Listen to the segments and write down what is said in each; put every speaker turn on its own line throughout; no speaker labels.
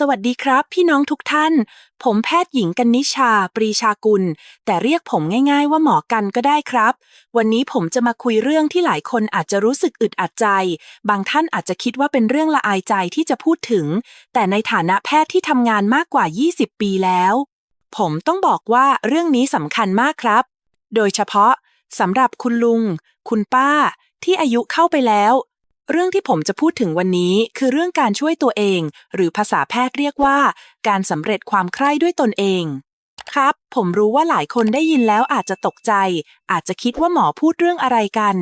สวัสดีครับ พี่น้องทุกท่าน ผมแพทย์หญิงกันนิชา ปรีชากุล แต่เรียกผมง่ายๆว่าหมอกันก็ได้ครับ วันนี้ผมจะมาคุยเรื่องที่หลายคนอาจจะรู้สึกอึดอัดใจ บางท่านอาจจะคิดว่าเป็นเรื่องละอายใจที่จะพูดถึง แต่ในฐานะแพทย์ที่ทำงานมากกว่า 20 ปีแล้ว ผมต้องบอกว่าเรื่องนี้สำคัญมากครับ โดยเฉพาะสำหรับคุณลุง คุณป้า ที่อายุเข้าไปแล้ว เรื่องที่ผมจะพูดถึงวันนี้คือเรื่องการช่วยตัวเอง หรือภาษาแพทย์เรียกว่า การสำเร็จความใคร่ด้วยตนเอง ครับ ผมรู้ว่าหลายคนได้ยินแล้วอาจจะตกใจ อาจจะคิดว่าหมอพูดเรื่องอะไรกัน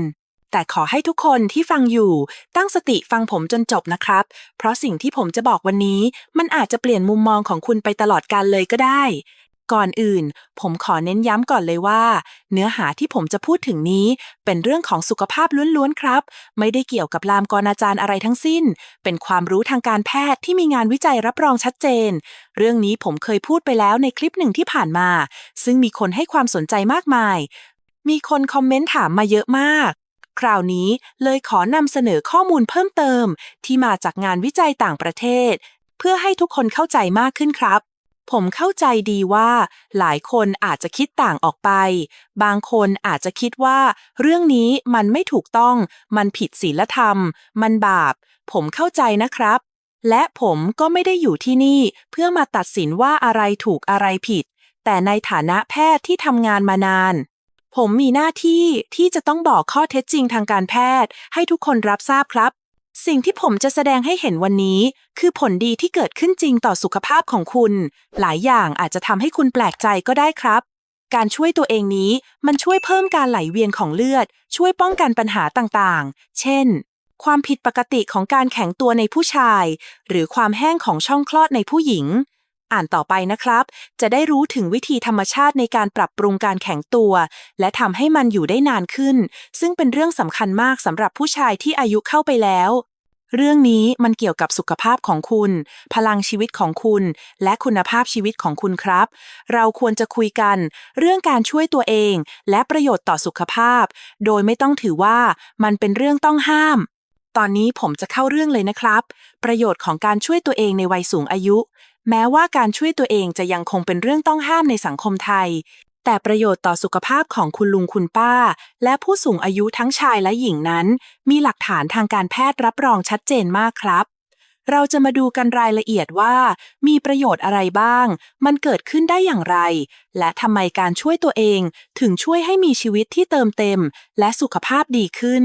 แต่ขอให้ทุกคนที่ฟังอยู่ ตั้งสติฟังผมจนจบนะครับ เพราะสิ่งที่ผมจะบอกวันนี้ มันอาจจะเปลี่ยนมุมมองของคุณไปตลอดกาลเลยก็ได้ ก่อนอื่น ผมขอเน้นย้ำก่อนเลยว่า เนื้อหาที่ผมจะพูดถึงนี้ เป็นเรื่องของสุขภาพล้วนๆครับ ไม่ได้เกี่ยวกับลามกรอาจารย์อะไรทั้งสิ้น เป็นความรู้ทางการแพทย์ที่มีงานวิจัยรับรองชัดเจน เรื่องนี้ผมเคยพูดไปแล้วในคลิปหนึ่งที่ผ่านมา ซึ่งมีคนให้ความสนใจมากมาย มีคนคอมเมนต์ถามมาเยอะมากคราวนี้เลยขอนำเสนอข้อมูลเพิ่มเติม ที่มาจากงานวิจัยต่างประเทศ เพื่อให้ทุกคนเข้าใจมากขึ้นครับ ผมเข้าใจดีว่า หลายคนอาจจะคิดต่างออกไป บางคนอาจจะคิดว่า เรื่องนี้มันไม่ถูกต้อง มันผิดศีลธรรม มันบาป ผมเข้าใจนะครับ และผมก็ไม่ได้อยู่ที่นี่ เพื่อมาตัดสินว่าอะไรถูกอะไรผิด แต่ในฐานะแพทย์ที่ทำงานมานาน ผมมีหน้าที่ที่จะต้องบอกข้อเท็จจริงทางการแพทย์ ให้ทุกคนรับทราบครับ สิ่งที่ผมจะแสดงให้เห็นวันนี้ คือผลดีที่เกิดขึ้นจริงต่อสุขภาพของคุณ หลายอย่างอาจจะทำให้คุณแปลกใจก็ได้ครับ การช่วยตัวเองนี้มันช่วยเพิ่มการไหลเวียนของเลือด ช่วยป้องกันปัญหาต่างๆ เช่น ความผิดปกติของการแข็งตัวในผู้ชาย หรือความแห้งของช่องคลอดในผู้หญิง อ่านต่อไปนะครับ จะได้รู้ถึงวิธีธรรมชาติในการปรับปรุงการแข็งตัว และทำให้มันอยู่ได้นานขึ้น ซึ่งเป็นเรื่องสำคัญมากสำหรับผู้ชายที่อายุเข้าไปแล้ว เรื่องนี้มันเกี่ยวกับสุขภาพของคุณ พลังชีวิตของคุณ และคุณภาพชีวิตของคุณครับ เราควรจะคุยกัน เรื่องการช่วยตัวเอง และประโยชน์ต่อสุขภาพ โดยไม่ต้องถือว่ามันเป็นเรื่องต้องห้ามตอนนี้ผมจะเข้าเรื่องเลยนะครับ ประโยชน์ของการช่วยตัวเองในวัยสูงอายุ แม้ว่าการช่วยตัวเองจะยังคงเป็นเรื่องต้องห้ามในสังคมไทย แต่ประโยชน์ต่อสุขภาพของคุณลุงคุณป้า และผู้สูงอายุทั้งชายและหญิงนั้น มีหลักฐานทางการแพทย์รับรองชัดเจนมากครับ เราจะมาดูกันรายละเอียดว่า มีประโยชน์อะไรบ้าง มันเกิดขึ้นได้อย่างไร และทำไมการช่วยตัวเองถึงช่วยให้มีชีวิตที่เติมเต็ม และสุขภาพดีขึ้น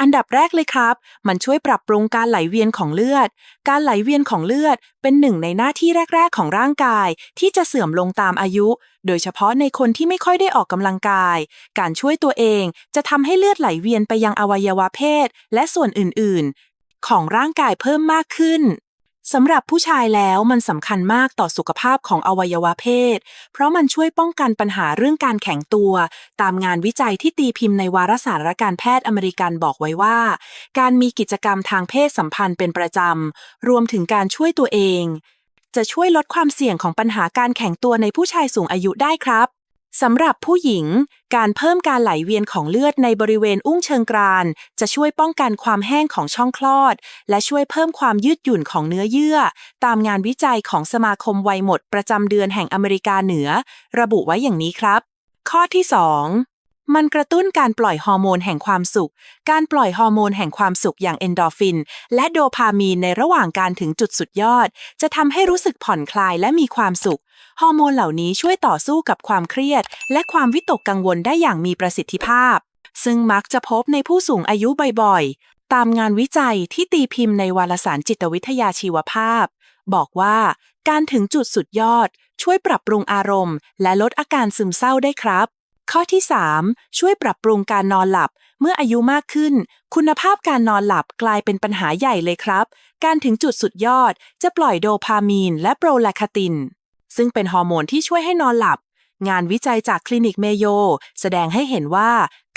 อันดับแรกเลยครับ มันช่วยปรับปรุงการไหลเวียนของเลือด การไหลเวียนของเลือดเป็นหนึ่งในหน้าที่แรก ๆ ของร่างกาย ที่จะเสื่อมลงตามอายุ โดยเฉพาะในคนที่ไม่ค่อยได้ออกกำลังกาย การช่วยตัวเองจะทำให้เลือดไหลเวียนไปยังอวัยวะเพศ และส่วนอื่น ๆ ของร่างกายเพิ่มมากขึ้น สำหรับผู้ชายแล้วมันสำคัญมากต่อสุขภาพของอวัยวะเพศ เพราะมันช่วยป้องกันปัญหาเรื่องการแข็งตัว ตามงานวิจัยที่ตีพิมพ์ในวารสารการแพทย์อเมริกันบอกไว้ว่า การมีกิจกรรมทางเพศสัมพันธ์เป็นประจำ รวมถึงการช่วยตัวเอง จะช่วยลดความเสี่ยงของปัญหาการแข็งตัวในผู้ชายสูงอายุได้ครับ สำหรับผู้หญิง การเพิ่มการไหลเวียนของเลือดในบริเวณอุ้งเชิงกราน จะช่วยป้องกันความแห้งของช่องคลอด และช่วยเพิ่มความยืดหยุ่นของเนื้อเยื่อ ตามงานวิจัยของสมาคมวัยหมดประจำเดือนแห่งอเมริกาเหนือ ระบุไว้อย่างนี้ครับ ข้อที่ 2 มันกระตุ้นการปล่อยฮอร์โมนแห่งความสุข การปล่อยฮอร์โมนแห่งความสุขอย่างเอนโดฟิน และโดพามีนในระหว่างการถึงจุดสุดยอด จะทำให้รู้สึกผ่อนคลายและมีความสุข ฮอร์โมนเหล่านี้ช่วยต่อสู้กับความเครียด และความวิตกกังวลได้อย่างมีประสิทธิภาพ ซึ่งมักจะพบในผู้สูงอายุบ่อยๆ ตามงานวิจัยที่ตีพิมพ์ในวารสารจิตวิทยาชีวภาพ บอกว่าการถึงจุดสุดยอด ช่วยปรับปรุงอารมณ์ และลดอาการซึมเศร้าได้ครับ ข้อที่ 3 ช่วยปรับปรุงการนอนหลับ เมื่ออายุมากขึ้น คุณภาพการนอนหลับกลายเป็นปัญหาใหญ่เลยครับ การถึงจุดสุดยอดจะปล่อยโดพามีน และโปรแลคติน ซึ่งเป็นฮอร์โมนที่ช่วยให้นอนหลับ งานวิจัยจากคลินิกเมโย แสดงให้เห็นว่า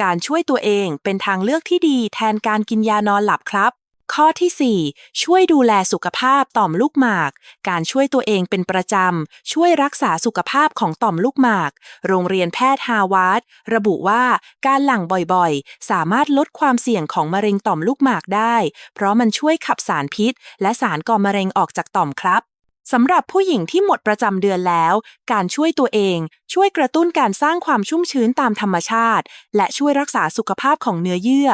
การช่วยตัวเองเป็นทางเลือกที่ดีแทนการกินยานอนหลับครับ ข้อที่ 4 ช่วยดูแลสุขภาพต่อมลูกหมาก การช่วยตัวเองเป็นประจำ ช่วยรักษาสุขภาพของต่อมลูกหมาก โรงเรียนแพทย์ฮาวาร์ดระบุว่าการหลั่งบ่อยๆ สามารถลดความเสี่ยงของมะเร็งต่อมลูกหมากได้ เพราะมันช่วยขับสารพิษ และสารก่อมะเร็งออกจากต่อมครับสำหรับผู้หญิงที่หมดประจำเดือนแล้ว การช่วยตัวเอง ช่วยกระตุ้นการสร้างความชุ่มชื้นตามธรรมชาติ และช่วยรักษาสุขภาพของเนื้อเยื่อ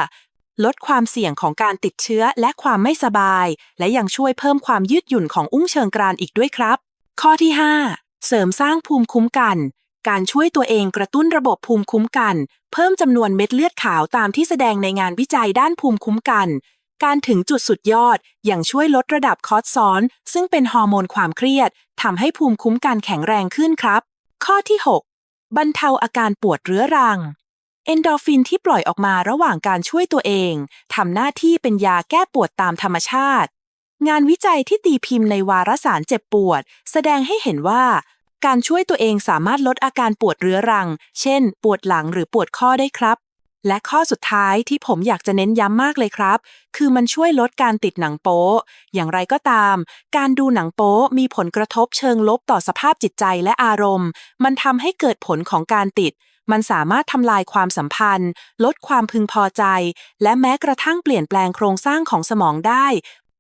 ลดความเสี่ยงของการติดเชื้อและความไม่สบาย และยังช่วยเพิ่มความยืดหยุ่นของอุ้งเชิงกรานอีกด้วยครับ ข้อที่ 5 เสริมสร้างภูมิคุ้มกัน การช่วยตัวเองกระตุ้นระบบภูมิคุ้มกัน เพิ่มจำนวนเม็ดเลือดขาวตามที่แสดงในงานวิจัยด้านภูมิคุ้มกัน การถึงจุดสุดยอดอย่างช่วยลดระดับคอร์ติซอลซึ่งเป็นฮอร์โมนความเครียดทำให้ภูมิคุ้มกันแข็งแรงขึ้นครับ ข้อที่ 6 บรรเทาอาการปวดเรื้อรัง เอนโดฟินที่ปล่อยออกมาระหว่างการช่วยตัวเองทำหน้าที่เป็นยาแก้ปวดตามธรรมชาติ งานวิจัยที่ตีพิมพ์ในวารสารเจ็บปวด แสดงให้เห็นว่า การช่วยตัวเองสามารถลดอาการปวดเรื้อรัง เช่น ปวดหลังหรือปวดข้อได้ครับ และข้อสุดท้ายที่ผมอยากจะเน้นย้ำมากเลยครับ คือมันช่วยลดการติดหนังโป๊อย่างไรก็ตาม การดูหนังโป๊มีผลกระทบเชิงลบต่อสภาพจิตใจและอารมณ์ มันทำให้เกิดผลของการติด มันสามารถทำลายความสัมพันธ์ ลดความพึงพอใจ และแม้กระทั่งเปลี่ยนแปลงโครงสร้างของสมองได้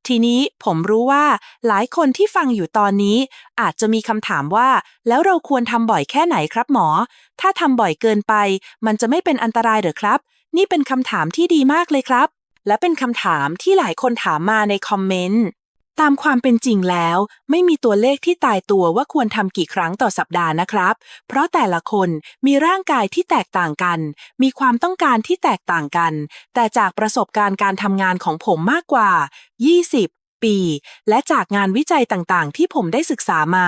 ทีนี้ผมรู้ว่า หลายคนที่ฟังอยู่ตอนนี้ อาจจะมีคำถามว่า แล้วเราควรทำบ่อยแค่ไหนครับหมอ ถ้าทำบ่อยเกินไป มันจะไม่เป็นอันตรายหรือครับ นี่เป็นคำถามที่ดีมากเลยครับ และเป็นคำถามที่หลายคนถามมาในคอมเมนต์ ตามความเป็นจริงแล้ว ไม่มีตัวเลขที่ตายตัวว่าควรทำกี่ครั้งต่อสัปดาห์นะครับ เพราะแต่ละคนมีร่างกายที่แตกต่างกัน มีความต้องการที่แตกต่างกัน แต่จากประสบการณ์การทำงานของผมมากกว่า 20 ปี และจากงานวิจัยต่างๆ ที่ผมได้ศึกษามา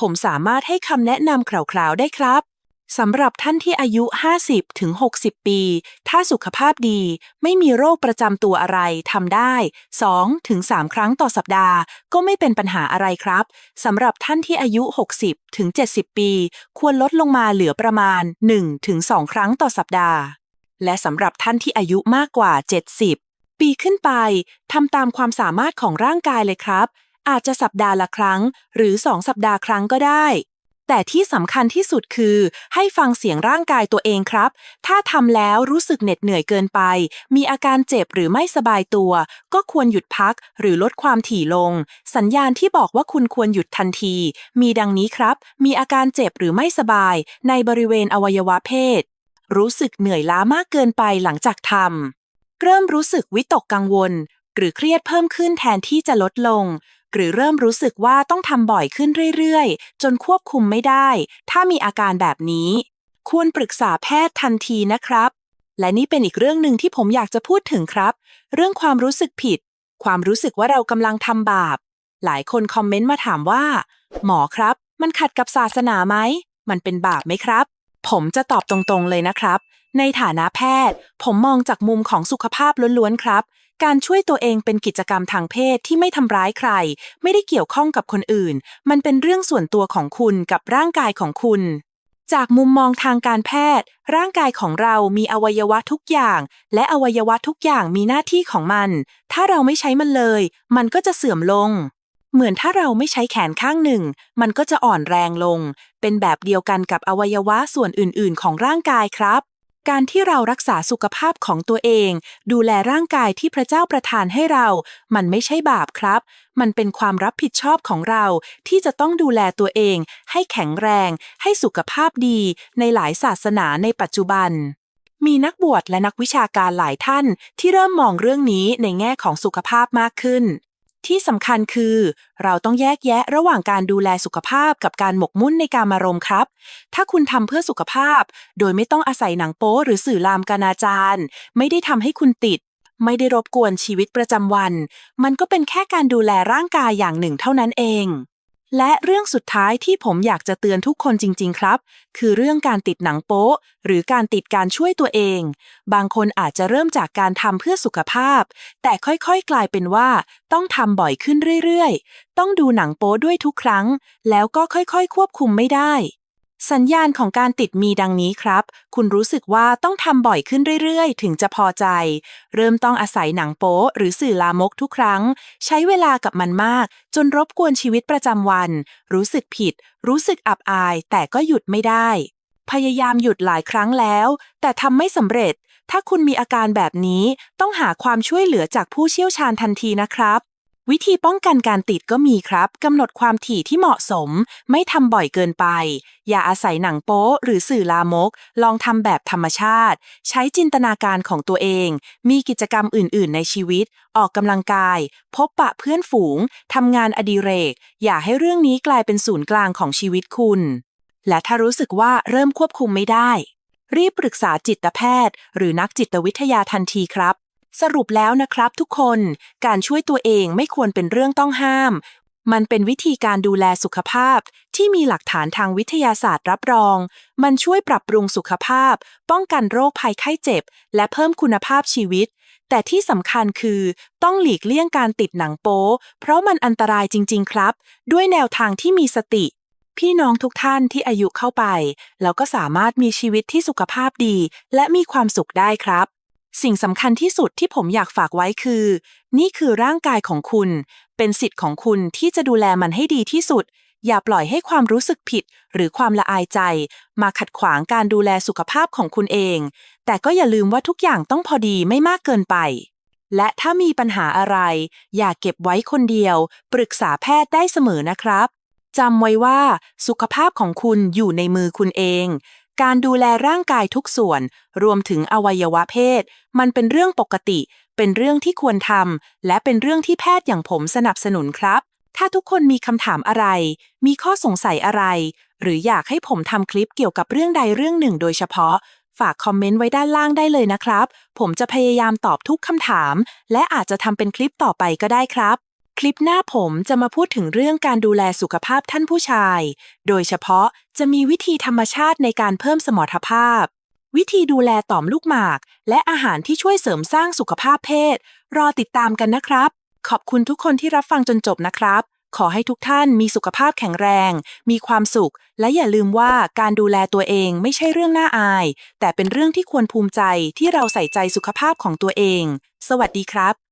ผมสามารถให้คำแนะนำคร่าวๆได้ครับ สำหรับท่านที่อายุ 50 ถึง 60 ปี ถ้าสุขภาพดี ไม่มีโรคประจำตัวอะไรทำได้ 2 ถึง 3 ครั้งต่อสัปดาห์ ก็ไม่เป็นปัญหาอะไรครับ สำหรับท่านที่อายุ 60 ถึง 70 ปี ควรลดลงมาเหลือประมาณ 1 ถึง 2 ครั้งต่อสัปดาห์ และสำหรับท่านที่อายุมากกว่า 70 ปีขึ้นไป ทำตามความสามารถของร่างกายเลยครับ อาจจะสัปดาห์ละครั้ง หรือ 2 สัปดาห์ครั้งก็ได้ แต่ที่สำคัญที่สุดคือ ให้ฟังเสียงร่างกายตัวเองครับ ถ้าทำแล้วรู้สึกเหน็ดเหนื่อยเกินไป มีอาการเจ็บหรือไม่สบายตัว ก็ควรหยุดพักหรือลดความถี่ลง สัญญาณที่บอกว่าคุณควรหยุดทันที มีดังนี้ครับ มีอาการเจ็บหรือไม่สบาย ในบริเวณอวัยวะเพศ รู้สึกเหนื่อยล้ามากเกินไปหลังจากทำเริ่มรู้สึกวิตกกังวล หรือเครียดเพิ่มขึ้นแทนที่จะลดลง หรือเริ่มรู้สึกว่าต้องทำบ่อยขึ้นเรื่อยๆ จนควบคุมไม่ได้ ถ้ามีอาการแบบนี้ ควรปรึกษาแพทย์ทันทีนะครับ และนี่เป็นอีกเรื่องหนึ่งที่ผมอยากจะพูดถึงครับ เรื่องความรู้สึกผิด ความรู้สึกว่าเรากำลังทำบาป หลายคนคอมเมนต์มาถามว่า หมอครับ มันขัดกับศาสนาไหม มันเป็นบาปไหมครับ ผมจะตอบตรงๆเลยนะครับ ในฐานะแพทย์ ผมมองจากมุมของสุขภาพล้วนๆครับ การช่วยตัวเองเป็นกิจกรรมทางเพศที่ไม่ทำร้ายใคร ไม่ได้เกี่ยวข้องกับคนอื่น มันเป็นเรื่องส่วนตัวของคุณกับร่างกายของคุณ จากมุมมองทางการแพทย์ ร่างกายของเรามีอวัยวะทุกอย่าง และอวัยวะทุกอย่างมีหน้าที่ของมัน ถ้าเราไม่ใช้มันเลย มันก็จะเสื่อมลง เหมือนถ้าเราไม่ใช้แขนข้างหนึ่ง มันก็จะอ่อนแรงลง เป็นแบบเดียวกันกับอวัยวะส่วนอื่น ๆ ของร่างกายครับ การที่เรารักษาสุขภาพของตัวเอง ดูแลร่างกายที่พระเจ้าประทานให้เรา มันไม่ใช่บาปครับ มันเป็นความรับผิดชอบของเรา ที่จะต้องดูแลตัวเอง ให้แข็งแรง ให้สุขภาพดี ในหลายศาสนาในปัจจุบัน มีนักบวชและนักวิชาการหลายท่าน ที่เริ่มมองเรื่องนี้ในแง่ของสุขภาพมากขึ้น ที่สำคัญคือ เราต้องแยกแยะระหว่างการดูแลสุขภาพกับการหมกมุ่นในการมารมครับ ถ้าคุณทำเพื่อสุขภาพ โดยไม่ต้องอาศัยหนังโป๊หรือสื่อลามกานาจารไม่ได้ทำให้คุณติด ไม่ได้รบกวนชีวิตประจำวัน มันก็เป็นแค่การดูแลร่างกายอย่างหนึ่งเท่านั้นเอง และเรื่องสุดท้ายที่ผมอยากจะเตือนทุกคนจริง ๆ ครับ คือเรื่องการติดหนังโป๊หรือการติดการช่วยตัวเอง บางคนอาจจะเริ่มจากการทำเพื่อสุขภาพ แต่ค่อยๆ กลายเป็นว่า ต้องทำบ่อยขึ้นเรื่อยๆ ต้องดูหนังโป๊ด้วยทุกครั้ง แล้วก็ค่อยๆ ควบคุมไม่ได้ สัญญาณของการติดมีดังนี้ครับ คุณรู้สึกว่าต้องทำบ่อยขึ้นเรื่อยๆ ถึงจะพอใจ เริ่มต้องอาศัยหนังโป๊หรือสื่อลามกทุกครั้ง ใช้เวลากับมันมาก จนรบกวนชีวิตประจำวัน รู้สึกผิด รู้สึกอับอาย แต่ก็หยุดไม่ได้ พยายามหยุดหลายครั้งแล้ว แต่ทำไม่สำเร็จ ถ้าคุณมีอาการแบบนี้ ต้องหาความช่วยเหลือจากผู้เชี่ยวชาญทันทีนะครับ วิธีป้องกันการติดก็มีครับกำหนดความถี่ที่เหมาะสม ไม่ทำบ่อยเกินไป อย่าอาศัยหนังโป๊ หรือสื่อลามก ลองทำแบบธรรมชาติ ใช้จินตนาการของตัวเอง มีกิจกรรมอื่น ๆ ในชีวิต ออกกำลังกาย พบปะเพื่อนฝูงทำงานอดิเรก อย่าให้เรื่องนี้กลายเป็นศูนย์กลางของชีวิตคุณ และถ้ารู้สึกว่าเริ่มควบคุมไม่ได้ รีบปรึกษาจิตแพทย์ หรือนักจิตวิทยาทันทีครับ สรุปแล้วนะครับทุกคนการช่วยตัวเองไม่ควรเป็นเรื่องต้องห้าม มันเป็นวิธีการดูแลสุขภาพ ที่มีหลักฐานทางวิทยาศาสตร์รับรอง มันช่วยปรับปรุงสุขภาพ ป้องกันโรคภัยไข้เจ็บ และเพิ่มคุณภาพชีวิต แต่ที่สำคัญคือ ต้องหลีกเลี่ยงการติดหนังโป๊เพราะมันอันตรายจริง ๆ ครับ ด้วยแนวทางที่มีสติพี่น้องทุกท่านที่อายุเข้าไป แล้วก็สามารถมีชีวิตที่สุขภาพดี และมีความสุขได้ครับ สิ่งสำคัญที่สุดที่ผมอยากฝากไว้คือ นี่คือร่างกายของคุณ เป็นสิทธิ์ของคุณที่จะดูแลมันให้ดีที่สุด อย่าปล่อยให้ความรู้สึกผิด หรือความละอายใจ มาขัดขวางการดูแลสุขภาพของคุณเอง แต่ก็อย่าลืมว่าทุกอย่างต้องพอดีไม่มากเกินไป และถ้ามีปัญหาอะไร อย่าเก็บไว้คนเดียว ปรึกษาแพทย์ได้เสมอนะครับจำไว้ว่าสุขภาพของคุณอยู่ในมือคุณเอง การดูแลร่างกายทุกส่วน รวมถึงอวัยวะเพศ มันเป็นเรื่องปกติ เป็นเรื่องที่ควรทำและเป็นเรื่องที่แพทย์อย่างผมสนับสนุนครับ ถ้าทุกคนมีคำถามอะไร มีข้อสงสัยอะไร หรืออยากให้ผมทำคลิปเกี่ยวกับเรื่องใดเรื่องหนึ่ง โดยเฉพาะ ฝากคอมเมนต์ไว้ด้านล่างได้เลยนะครับ ผมจะพยายามตอบทุกคำถาม และอาจจะทำเป็นคลิปต่อไปก็ได้ครับ คลิปหน้าผมจะมาพูดถึงเรื่องการดูแลสุขภาพท่านผู้ชาย โดยเฉพาะจะมีวิธีธรรมชาติในการเพิ่มสมรรถภาพ วิธีดูแลต่อมลูกหมาก และอาหารที่ช่วยเสริมสร้างสุขภาพเพศ รอติดตามกันนะครับ ขอบคุณทุกคนที่รับฟังจนจบนะครับ ขอให้ทุกท่านมีสุขภาพแข็งแรง มีความสุข และอย่าลืมว่าการดูแลตัวเองไม่ใช่เรื่องน่าอาย แต่เป็นเรื่องที่ควรภูมิใจที่เราใส่ใจสุขภาพของตัวเอง สวัสดีครับ